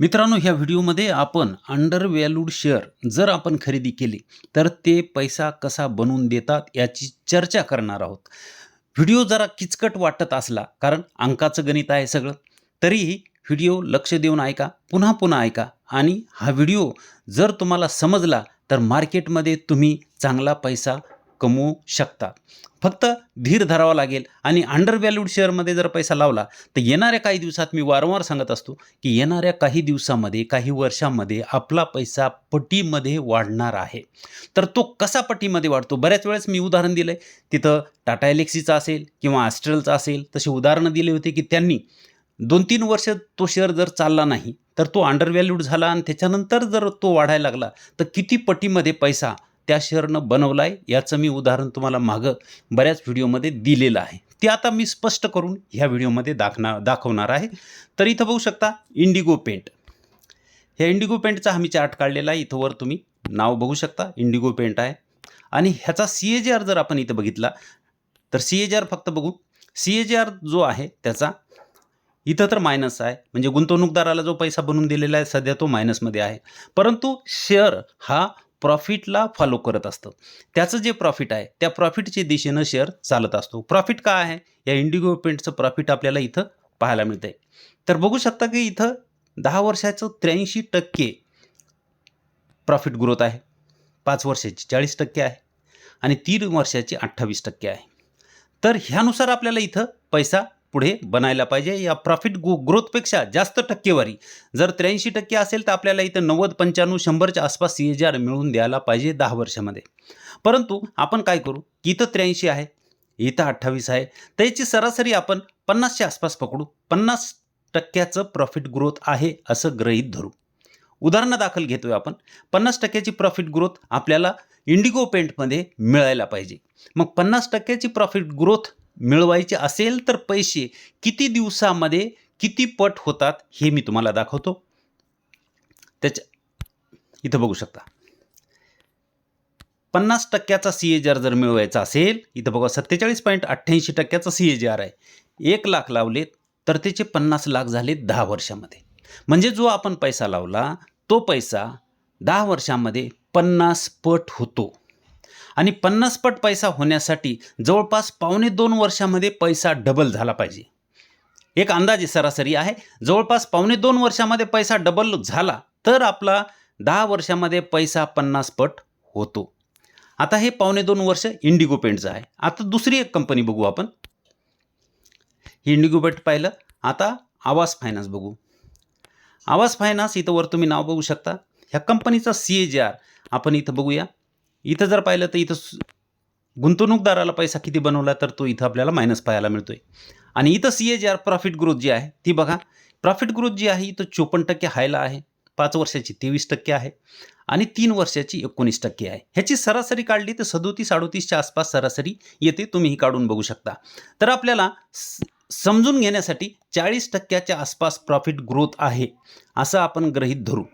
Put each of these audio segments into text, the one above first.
मित्रांनो ह्या व्हिडिओमध्ये आपण अंडर व्हॅल्यूड शेअर जर आपण खरेदी केली तर ते पैसा कसा बनवून देतात याची चर्चा करणार आहोत. व्हिडिओ जरा किचकट वाटत असला कारण अंकाचं गणित आहे सगळं तरीही व्हिडिओ लक्ष देऊन ऐका पुन्हा पुन्हा ऐका. आणि हा व्हिडिओ जर तुम्हाला समजला तर मार्केटमध्ये तुम्ही चांगला पैसा कमवू शकता. फक्त धीर धरावा लागेल आणि अंडर व्हॅल्यूड शेअरमध्ये जर पैसा लावला तर येणाऱ्या काही दिवसात मी वारंवार सांगत असतो की येणाऱ्या काही दिवसामध्ये काही वर्षामध्ये आपला पैसा पटीमध्ये वाढणार आहे. तर तो कसा पटीमध्ये वाढतो? बऱ्याच वेळेस मी उदाहरण दिलं आहे तिथं टाटा एलेक्सीचा असेल किंवा ॲस्ट्रलचा असेल तसे उदाहरणं दिले होते की त्यांनी दोन तीन वर्ष तो शेअर जर चालला नाही तर तो अंडर व्हॅल्यूड झाला आणि त्याच्यानंतर जर तो वाढायला लागला तर किती पटीमध्ये पैसा त्या शेअरनं बनवला आहे याचं मी उदाहरण तुम्हाला मागं बऱ्याच व्हिडिओमध्ये दिलेलं आहे. ते आता मी स्पष्ट करून ह्या व्हिडिओमध्ये दाखना दाखवणार आहे. तर इथं बघू शकता इंडिगो पेंट ह्या इंडिगो पेंटचा आम्ही चार्ट काढलेला आहे. इथं वर तुम्ही नाव बघू शकता इंडिगो पेंट आहे. आणि ह्याचा सी ए जी आर जर आपण इथं बघितला तर सी ए जी आर फक्त बघू. सी ए जी आर जो आहे त्याचा इथं तर मायनस आहे. म्हणजे गुंतवणूकदाराला जो पैसा बनवून दिलेला आहे सध्या तो मायनसमध्ये आहे. परंतु शेअर हा प्रॉफिटला फॉलो करत असतं. त्याचं जे प्रॉफिट आहे त्या प्रॉफिटच्या दिशेनं शेअर चालत असतो. प्रॉफिट काय आहे? या इंडिगो पेंटचं प्रॉफिट आपल्याला इथं पाहायला मिळतं आहे तर बघू शकता की इथं दहा वर्षाचं त्र्याऐंशी टक्के प्रॉफिट ग्रोथ आहे. पाच वर्षाची चाळीस टक्के आहे. आणि तीन वर्षाची अठ्ठावीस टक्के आहे. तर ह्यानुसार आपल्याला इथं पैसा पुढे बनायला पाहिजे. या प्रॉफिट गो ग्रोथपेक्षा जास्त टक्केवारी. जर त्र्याऐंशी टक्के असेल तर आपल्याला इथं नव्वद पंच्याण्णव शंभरच्या आसपास सी ए जी आर मिळवून द्यायला पाहिजे दहा वर्षामध्ये. परंतु आपण काय करू? की इथं त्र्याऐंशी आहे इथं अठ्ठावीस आहे. तर याची सरासरी आपण पन्नासच्या आसपास पकडू. पन्नास टक्क्याचं प्रॉफिट ग्रोथ आहे असं ग्रहीत धरू. उदाहरणादाखल घेतोय आपण. पन्नास टक्क्याची प्रॉफिट ग्रोथ आपल्याला इंडिगो पेंटमध्ये मिळायला पाहिजे. मग पन्नास टक्क्याची प्रॉफिट ग्रोथ मिळवायचे असेल तर पैसे किती दिवसामध्ये किती पट होतात हे मी तुम्हाला दाखवतो. त्याच्या इथं बघू शकता. पन्नास टक्क्याचा सी ए जी आर जर मिळवायचा असेल इथं बघा सत्तेचाळीस पॉईंट अठ्ठ्याऐंशी टक्क्याचा सी ए जी आर आहे. एक लाख लावलेत तर त्याचे पन्नास लाख झाले दहा वर्षामध्ये. म्हणजे जो आपण पैसा लावला तो पैसा दहा वर्षामध्ये पन्नास पट होतो. आणि पन्नास पट पैसा होण्यासाठी जवळपास पावणे दोन वर्षामध्ये पैसा डबल झाला पाहिजे. एक अंदाजे सरासरी आहे. जवळपास पावणे दोन वर्षामध्ये पैसा डबल झाला तर आपला दहा वर्षामध्ये पैसा पन्नास पट होतो. आता हे पावणे दोन वर्ष इंडिगो पेंटचं आहे. आता दुसरी एक कंपनी बघू आपण. इंडिगो पेंट पाहिलं. आता आवास फायनान्स बघू. आवास फायनान्स इथं वर तुम्ही नाव बघू शकता. ह्या कंपनीचा सी ए जी आर आपण इथं बघूया. इथं जर पाहिलं तर इथं गुंतवणूकदाराला पैसा किती बनवला तर तो इथं आपल्याला मायनस पाहायला मिळतोय. आणि इथं C A G R profit growth जी आहे ती बघा. प्रॉफिट ग्रोथ जी आहे इथं चोपन्न टक्के हायला आहे. पाच वर्षाची तेवीस टक्के आहे. आणि तीन वर्षाची एकोणीस टक्के आहे. ह्याची सरासरी काढली तर सदोतीस अडोतीसच्या आसपास सरासरी येते तुम्ही ही काढून बघू शकता. तर आपल्याला समजून घेण्यासाठी चाळीस टक्क्याच्या आसपास प्रॉफिट ग्रोथ आहे असं आपण ग्रहीत धरू.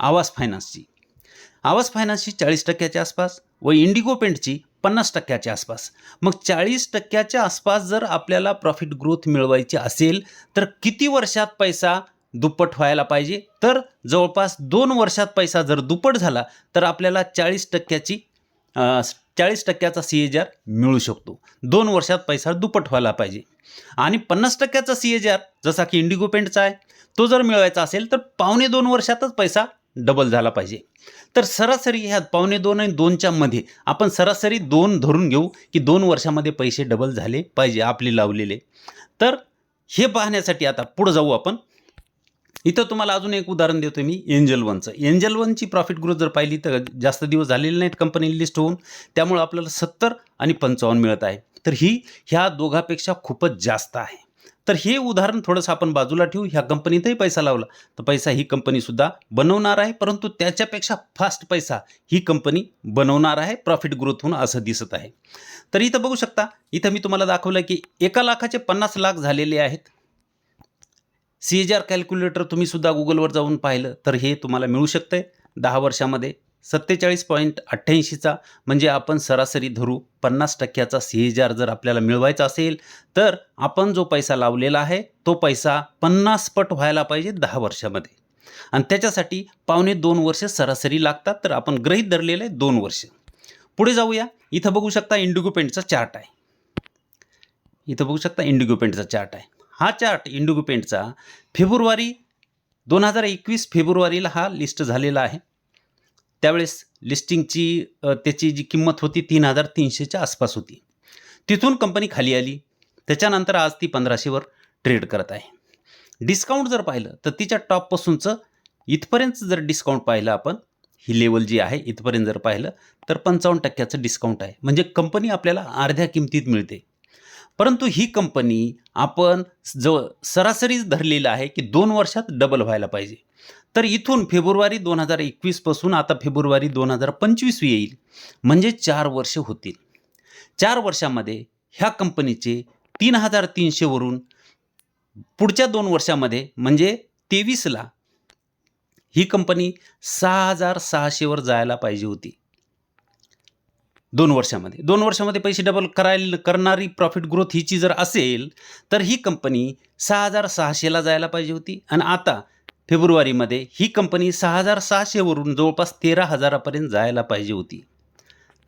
आवास फायनान्सची आवाज फायनान्सची चाळीस टक्क्याच्या आसपास व इंडिगो पेंटची पन्नास टक्क्याच्या आसपास. मग चाळीस टक्क्याच्या आसपास जर आपल्याला प्रॉफिट ग्रोथ मिळवायची असेल तर किती वर्षात पैसा दुप्पट व्हायला पाहिजे? तर जवळपास दोन वर्षात पैसा जर दुप्पट झाला तर आपल्याला चाळीस टक्क्याची चाळीस टक्क्याचा सी ए आर मिळू शकतो. दोन वर्षात पैसा दुप्पट व्हायला पाहिजे. आणि पन्नास टक्क्याचा सी ए आर जसा की इंडिगो पेंटचा आहे तो जर मिळवायचा असेल तर पावणे दोन वर्षातच पैसा डबल झाला पाहिजे. तर सरासरी ह्या पावणे दोन आणि दोनच्या मध्ये आपण सरासरी दोन धरून घेऊ की दोन वर्षामध्ये पैसे डबल झाले पाहिजे आपले लावलेले. तर हे पाहण्यासाठी आता पुढं जाऊ आपण. इथं तुम्हाला अजून एक उदाहरण देतो मी एंजल वनचं एंजल वनची प्रॉफिट ग्रोथ जर पाहिली तर जास्त दिवस झालेले नाहीत कंपनी लिस्ट होऊन. त्यामुळे आपल्याला सत्तर आणि पंचावन्न मिळत आहे. तर ही ह्या दोघापेक्षा खूपच जास्त आहे. तर हे उदाहरण थोडंसं आपण बाजूला ठेवू. ह्या कंपनीतही पैसा लावला. तर पैसा ही कंपनीसुद्धा बनवणार आहे. परंतु त्याच्यापेक्षा फास्ट पैसा ही कंपनी बनवणार आहे. प्रॉफिट ग्रोथ होऊन असं दिसत आहे. तर इथं बघू शकता इथं मी तुम्हाला दाखवलं की एका लाखाचे पन्नास लाख झालेले आहेत. सी एच आर कॅल्क्युलेटर तुम्ही सुद्धा गुगलवर जाऊन पाहिलं तर हे तुम्हाला मिळू शकतं आहे दहा वर्षामध्ये सत्तेचाळीस पॉईंट अठ्ठ्याऐंशीचा म्हणजे आपण सरासरी धरू पन्नास टक्क्याचा सी एच आर जर आपल्याला मिळवायचा असेल तर आपण जो पैसा लावलेला आहे तो पैसा पन्नास पट व्हायला पाहिजे दहा वर्षामध्ये. आणि त्याच्यासाठी पावणे दोन वर्ष सरासरी लागतात तर आपण ग्रहीत धरलेलं आहे दोन वर्ष. पुढे जाऊया. इथं बघू शकता इंडिगोपेंटचा चार्ट आहे. इथं बघू शकता इंडिगोपेंटचा चार्ट आहे. हा चार्ट इंडिगोपेंटचा फेब्रुवारी दोन हजार एकवीस फेब्रुवारीला हा लिस्ट झालेला आहे. त्यावेळेस लिस्टिंगची त्याची जी किंमत होती तीन हजार तीनशेच्या आसपास होती. तिथून कंपनी खाली आली. त्याच्यानंतर आज ती पंधराशेवर ट्रेड करत आहे. डिस्काउंट जर पाहिलं तर तिच्या टॉपपासूनचं इथपर्यंत जर डिस्काउंट पाहिलं आपण ही लेवल जी आहे इथपर्यंत जर पाहिलं तर पंचावन्न टक्क्याचं डिस्काउंट आहे. म्हणजे कंपनी आपल्याला अर्ध्या किमतीत मिळते. परंतु ही कंपनी आपण जवळ सरासरीच धरलेलं आहे की दोन वर्षात डबल व्हायला पाहिजे. तर इथून फेब्रुवारी दोन हजार एकवीसपासून आता फेब्रुवारी दोन हजार पंचवीस येईल. म्हणजे चार वर्ष होतील. चार वर्षामध्ये ह्या कंपनीचे तीन हजार तीनशेवरून पुढच्या दोन वर्षामध्ये म्हणजे तेवीसला ही कंपनी सहा हजार सहाशेवर जायला पाहिजे होती. दोन वर्षामध्ये. दोन वर्षामध्ये पैसे डबल करायला करणारी प्रॉफिट ग्रोथ हिची जर असेल तर ही कंपनी सहा हजार सहाशेला जायला पाहिजे होती. आणि आता फेब्रुवारीमध्ये ही कंपनी सहा हजार सहाशेवरून जवळपास तेरा हजारापर्यंत जायला पाहिजे होती.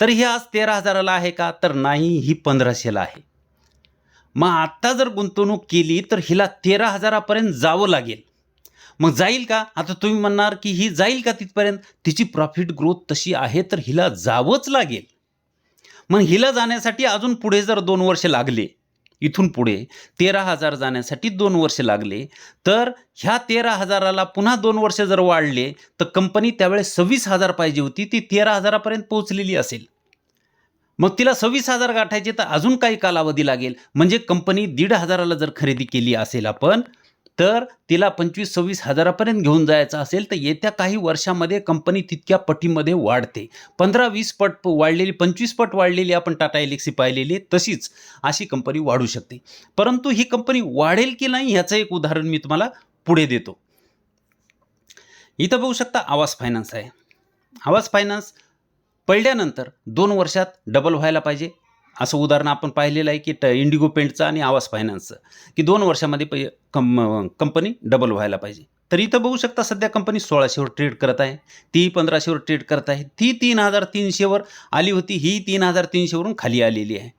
तर ही आज तेरा हजाराला आहे का? तर नाही ही पंधराशेला आहे. मग आत्ता जर गुंतवणूक केली तर हिला तेरा हजारापर्यंत जावं लागेल. मग जाईल का? आता तुम्ही म्हणणार की ही जाईल का तिथपर्यंत? तिची प्रॉफिट ग्रोथ तशी आहे तर हिला जावंच लागेल. मग हिला जाण्यासाठी अजून पुढे जर दोन वर्ष लागले इथून पुढे तेरा हजार जाण्यासाठी दोन वर्ष लागले. तर ह्या तेरा हजाराला पुन्हा दोन वर्ष जर वाढले तर कंपनी त्यावेळेस सव्वीस हजार पाहिजे होती. ती तेरा हजारापर्यंत पोहोचलेली असेल. मग तिला सव्वीस हजार गाठायचे तर अजून काही कालावधी लागेल. म्हणजे कंपनी दीड हजाराला जर खरेदी केली असेल आपण तर तिला पंचवीस सव्वीस हजारापर्यंत घेऊन जायचं असेल तर येत्या काही वर्षामध्ये कंपनी तितक्या पटीमध्ये वाढते. पंधरा वीस पट वाढलेली पंचवीस पट वाढलेली आपण टाटा एलेक्सी पाहिलेली आहे, तशीच अशी कंपनी वाढू शकते. परंतु ही कंपनी वाढेल की नाही ह्याचं एक उदाहरण मी तुम्हाला पुढे देतो. इथं बघू शकता आवास फायनान्स आहे. आवास फायनान्स पडल्यानंतर दोन वर्षात डबल व्हायला पाहिजे. असं उदाहरण आपण पाहिलेलं आहे की ट इंडिगो पेंटचं आणि आवास फायनान्सचं की दोन वर्षामध्ये पै कम कंपनी डबल व्हायला पाहिजे. तर इथं बघू शकता सध्या कंपनी सोळाशेवर ट्रेड करत आहे ती पंधराशेवर ट्रेड करत आहे ती तीन हजार तीनशेवर आली होती ही तीन हजार तीनशेवरून खाली आलेली आहे.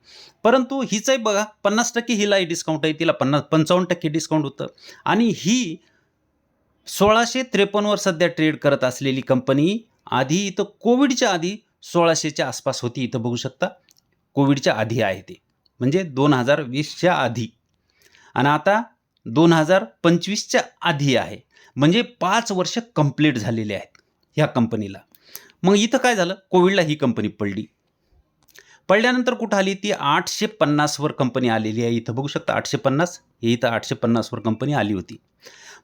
परंतु हिचंही बघा पन्नास टक्के हिलाही डिस्काउंट आहे तिला पन्नास पंचावन्न टक्के डिस्काउंट होतं. आणि ही सोळाशे त्रेपन्नवर सध्या ट्रेड करत असलेली कंपनी आधी इथं कोविडच्या आधी सोळाशेच्या आसपास होती इथं बघू शकता. कोविडच्या आधी आहे ते. म्हणजे दोन हजार वीसच्या आधी. आणि आता दोन हजार पंचवीसच्या आधी आहे. म्हणजे पाच वर्ष कंप्लीट झालेले आहेत ह्या कंपनीला मग इथं काय झालं? कोविडला ही कंपनी पडली. पडल्यानंतर कुठं आली? ती आठशे पन्नासवर कंपनी आलेली आहे. इथं बघू शकता आठशे पन्नास हे इथं आठशे पन्नासवर कंपनी आली होती.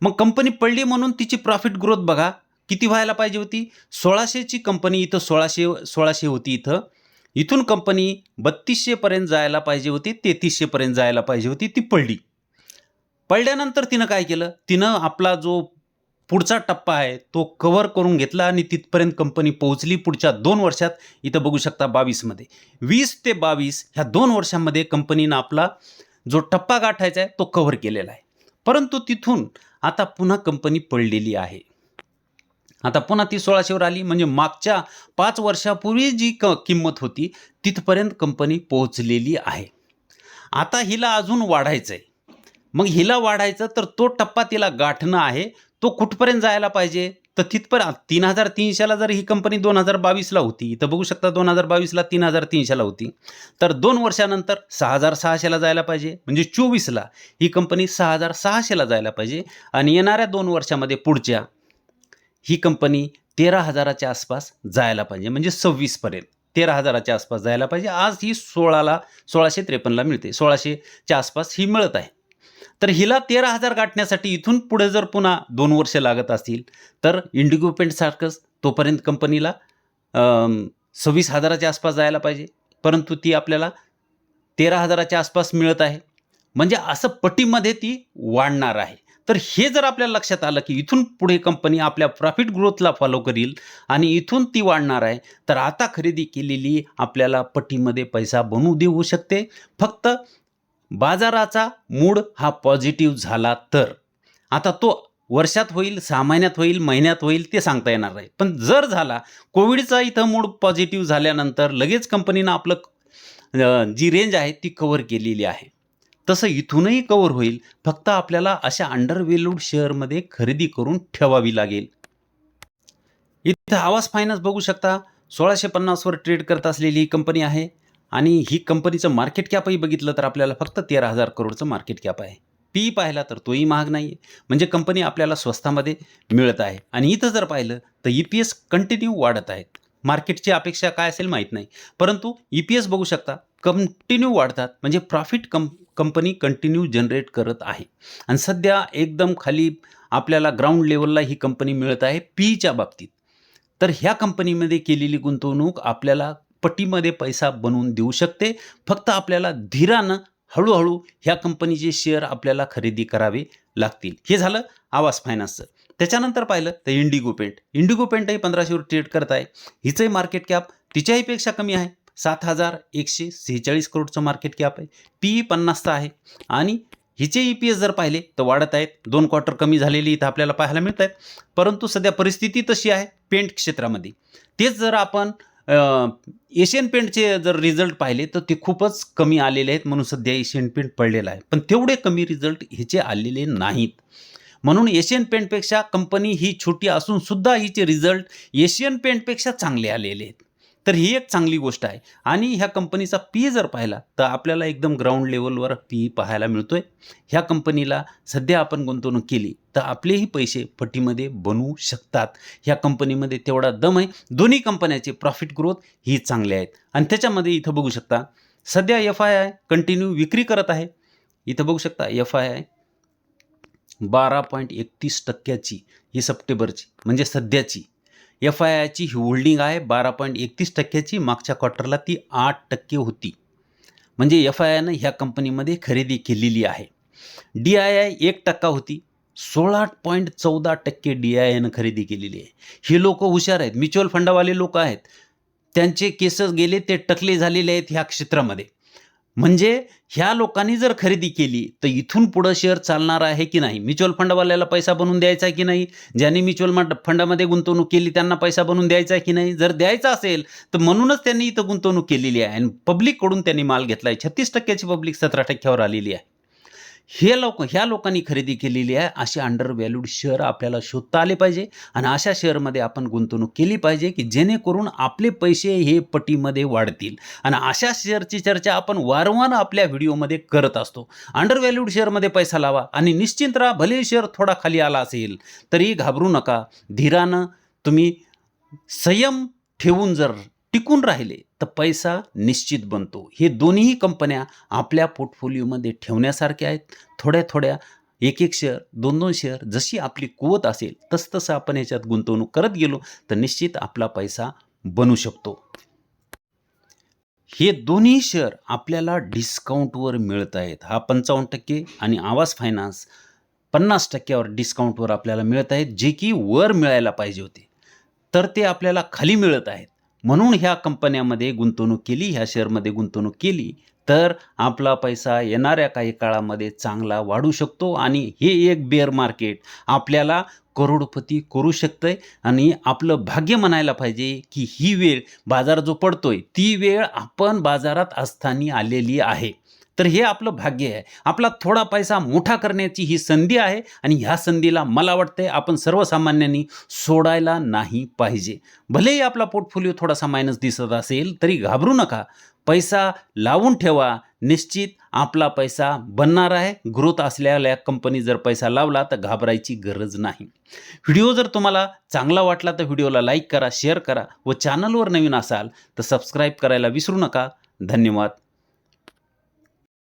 मग कंपनी पडली म्हणून तिची प्रॉफिट ग्रोथ बघा. किती व्हायला पाहिजे होती? सोळाशेची कंपनी इथं सोळाशे सोळाशे होती इथं. इथून कंपनी बत्तीसशेपर्यंत जायला पाहिजे होती तेहतीसशेपर्यंत जायला पाहिजे होती ती पडली. पडल्यानंतर तिनं काय केलं? तिनं आपला जो पुढचा टप्पा आहे तो कव्हर करून घेतला आणि तिथपर्यंत कंपनी पोहोचली पुढच्या दोन वर्षात. इथं बघू शकता बावीसमध्ये. वीस ते बावीस ह्या दोन वर्षांमध्ये कंपनीनं आपला जो टप्पा गाठायचा आहे तो कव्हर केलेला आहे. परंतु तिथून आता पुन्हा कंपनी पडलेली आहे. आता पुन्हा ती सोळाशेवर आली. म्हणजे मागच्या पाच वर्षापूर्वी जी क किंमत होती तिथपर्यंत कंपनी पोहोचलेली आहे. आता हिला अजून वाढायचं आहे मग हिला वाढायचं तर तो टप्पा तिला गाठणं आहे. तो कुठपर्यंत जायला पाहिजे? तर तिथपर्यंत तीन हजार तीनशेला जर ही कंपनी दोन हजार बावीसला होती इथं बघू शकता दोन हजार बावीसला तीन हजार तीनशेला होती. तर दोन वर्षानंतर सहा हजार सहाशेला जायला पाहिजे. म्हणजे चोवीसला ही कंपनी सहा हजार सहाशेला जायला पाहिजे. आणि येणाऱ्या दोन वर्षामध्ये पुढच्या ही कंपनी तेरा हजाराच्या आसपास जायला पाहिजे म्हणजे सव्वीसपर्यंत तेरा हजाराच्या आसपास जायला पाहिजे. आज ही सोळाला सोळाशे त्रेपन्नला मिळते. सोळाशेच्या आसपास ही मिळत आहे. तर हिला तेरा हजार गाठण्यासाठी इथून पुढे जर पुन्हा दोन वर्ष लागत असतील तर इंडिगो पेंटसारखंच तोपर्यंत कंपनीला सव्वीस हजाराच्या आसपास जायला पाहिजे. परंतु ती आपल्याला तेरा हजाराच्या आसपास मिळत आहे. म्हणजे असं पटीमध्ये ती वाढणार आहे. तर हे जर आपल्याला लक्षात आलं की इथून पुढे कंपनी आपल्या प्रॉफिट ग्रोथला फॉलो करील आणि इथून ती वाढणार आहे तर आता खरेदी केलेली आपल्याला पटीमध्ये पैसा बनवू देऊ शकते. फक्त बाजाराचा मूड हा पॉझिटिव्ह झाला तर. आता तो वर्षात होईल सहा महिन्यात होईल महिन्यात होईल ते सांगता येणार नाही. पण जर झाला कोविडचा इथं मूड पॉझिटिव्ह झाल्यानंतर लगेच कंपनीनं आपलं जी रेंज आहे ती कव्हर केलेली आहे. तसं इथूनही कव्हर होईल. फक्त आपल्याला अशा अंडर शेअरमध्ये खरेदी करून ठेवावी लागेल. इथं आवाज फायनान्स बघू शकता. सोळाशे पन्नासवर ट्रेड करत असलेली ही कंपनी आहे. आणि ही कंपनीचं मार्केट कॅपही बघितलं तर आपल्याला फक्त तेरा हजार करोडचं मार्केट कॅप आहे. पी पाहिला तर तोही महाग नाही आहे म्हणजे कंपनी आपल्याला स्वस्तामध्ये मिळत आहे. आणि इथं जर पाहिलं तर ई पी एस कंटिन्यू वाढत आहेत मार्केटची अपेक्षा काय असेल माहीत नाही. परंतु ई पी एस बघू शकता कंटिन्यू वाढतात म्हणजे प्रॉफिट कं कंपनी कंटिन्यू जनरेट करत आहे. आणि सध्या एकदम खाली आपल्याला ग्राउंड लेवलला ही कंपनी मिळत आहे पीच्या बाबतीत. तर ह्या कंपनीमध्ये केलेली गुंतवणूक आपल्याला पटीमध्ये पैसा बनवून देऊ शकते. फक्त आपल्याला धीरानं हळूहळू ह्या कंपनीचे शेअर आपल्याला खरेदी करावे लागतील. हे झालं आवास फायनान्सचं त्याच्यानंतर पाहिलं तर इंडिगो पेंट. इंडिगो पेंटही पंधराशेवर ट्रेड करत आहे हिचंही मार्केट कॅप तिच्याहीपेक्षा कमी आहे. सात हजार एकशे सेहेचाळीस करोडचं मार्केट कॅप आहे. पी ई पन्नासचा आहे. आणि हिचे ई पी एस जर पाहिले तर वाढत आहेत. दोन क्वार्टर कमी झालेली इथं आपल्याला पाहायला मिळत आहेत परंतु सध्या परिस्थिती तशी आहे पेंट क्षेत्रामध्ये. तेच जर आपण एशियन पेंटचे जर रिझल्ट पाहिले तर ते खूपच कमी आलेले आहेत. म्हणून सध्या एशियन पेंट पडलेला आहे. पण तेवढे कमी रिझल्ट ह्याचे आलेले नाहीत. म्हणून एशियन पेंटपेक्षा कंपनी ही छोटी असून सुद्धा हिचे रिझल्ट एशियन पेंटपेक्षा चांगले आलेले आहेत. तर ही एक चांगली गोष्ट आहे. आणि ह्या कंपनीचा पी जर पाहिला तर आपल्याला एकदम ग्राउंड लेवलवर पी पाहायला मिळतोय. ह्या कंपनीला सध्या आपण गुंतवणूक केली तर आपलेही पैसे पटीमध्ये बनवू शकतात. ह्या कंपनीमध्ये तेवढा दम आहे. दोन्ही कंपन्याचे प्रॉफिट ग्रोथ ही चांगले आहेत. आणि त्याच्यामध्ये इथं बघू शकता सध्या एफ आय आय कंटिन्यू विक्री करत आहे. इथं बघू शकता एफ आय आय बारा पॉईंट एकतीस टक्क्याची ही सप्टेंबरची म्हणजे सध्याची. एफ आय आयची ही होल्डिंग आहे बारा पॉईंट एकतीस टक्क्याची मागच्या क्वार्टरला ती आठ टक्के होती. म्हणजे एफ आय आयनं ह्या कंपनीमध्ये खरेदी केलेली आहे. डी आय आय एक टक्का होती सोळा पॉईंट चौदा टक्के डी आय आयनं खरेदी केलेली आहे. हे लोक हुशार आहेत म्युच्युअल फंडावाले लोक आहेत. त्यांचे केसेस गेले ते टकले झालेले आहेत ह्या क्षेत्रामध्ये. म्हणजे ह्या लोकांनी जर खरेदी केली तर इथून पुढं शेअर चालणार आहे की नाही? म्युच्युअल फंडवाल्याला पैसा बनवून द्यायचा की नाही? ज्यांनी म्युच्युअल फंडामध्ये गुंतवणूक केली त्यांना पैसा बनवून द्यायचा आहे की नाही? जर द्यायचा असेल तर म्हणूनच त्यांनी इथं गुंतवणूक केलेली आहे. आणि पब्लिककडून त्यांनी माल घेतला आहे छत्तीस टक्क्याची पब्लिक सतरा टक्क्यावर आलेली आहे. हे लोक ह्या लोकांनी खरेदी केलेली आहे असे अंडर व्हॅल्यूड शेअर आपल्याला शोधता आले पाहिजे आणि अशा शेअरमध्ये आपण गुंतवणूक केली पाहिजे की जेणेकरून आपले पैसे हे पटीमध्ये वाढतील. आणि अशा शेअरची चर्चा आपण वारंवार आपल्या व्हिडिओमध्ये करत असतो. अंडर व्हॅल्यूड शेअरमध्ये पैसा लावा आणि निश्चिंत राहा भले शेअर थोडा खाली आला असेल तरी घाबरू नका. धीरानं तुम्ही संयम ठेवून जर टिकून राहिले तर पैसा निश्चित बनतो. हे दोन्ही कंपन्या आपल्या पोर्टफोलिओमध्ये ठेवण्यासारख्या आहेत. थोड्या थोड्या एक एक शेअर दोन दोन शेअर जशी आपली कुवत असेल तसतसं आपण याच्यात गुंतवणूक करत गेलो तर निश्चित आपला पैसा बनू शकतो. हे दोन्ही शेअर आपल्याला डिस्काउंटवर मिळत आहेत. हा पंचावन्न टक्के आणि आवास फायनान्स पन्नास टक्क्यावर डिस्काउंटवर आपल्याला मिळत आहेत जे की वर मिळायला पाहिजे होते. तर ते आपल्याला खाली मिळत आहेत. म्हणून ह्या कंपन्यामध्ये गुंतवणूक केली ह्या शेअरमध्ये गुंतवणूक केली तर आपला पैसा येणाऱ्या काही काळामध्ये चांगला वाढू शकतो आणि हे एक बेअर मार्केट आपल्याला करोडपती करू शकतंय आणि आपलं भाग्य म्हणायला पाहिजे की ही वेळ बाजार जो पडतोय ती वेळ आपण बाजारात असताना आलेली आहे. तर हे आपलं भाग्य आहे. आपला थोडा पैसा मोठा करण्याची ही संधी आहे आणि ह्या संधीला मला वाटतंय आपण सर्वसामान्यांनी सोडायला नाही पाहिजे. भलेही आपला पोर्टफोलिओ थोडासा मायनस दिसत असेल तरी घाबरू नका. पैसा लावून ठेवा. निश्चित आपला पैसा बनणार आहे. ग्रोथ असलेल्या कंपनी जर पैसा लावला तर घाबरायची गरज नाही. व्हिडिओ जर तुम्हाला चांगला वाटला तर व्हिडिओला लाईक करा शेअर करा व चॅनलवर नवीन असाल तर सबस्क्राईब करायला विसरू नका. धन्यवाद.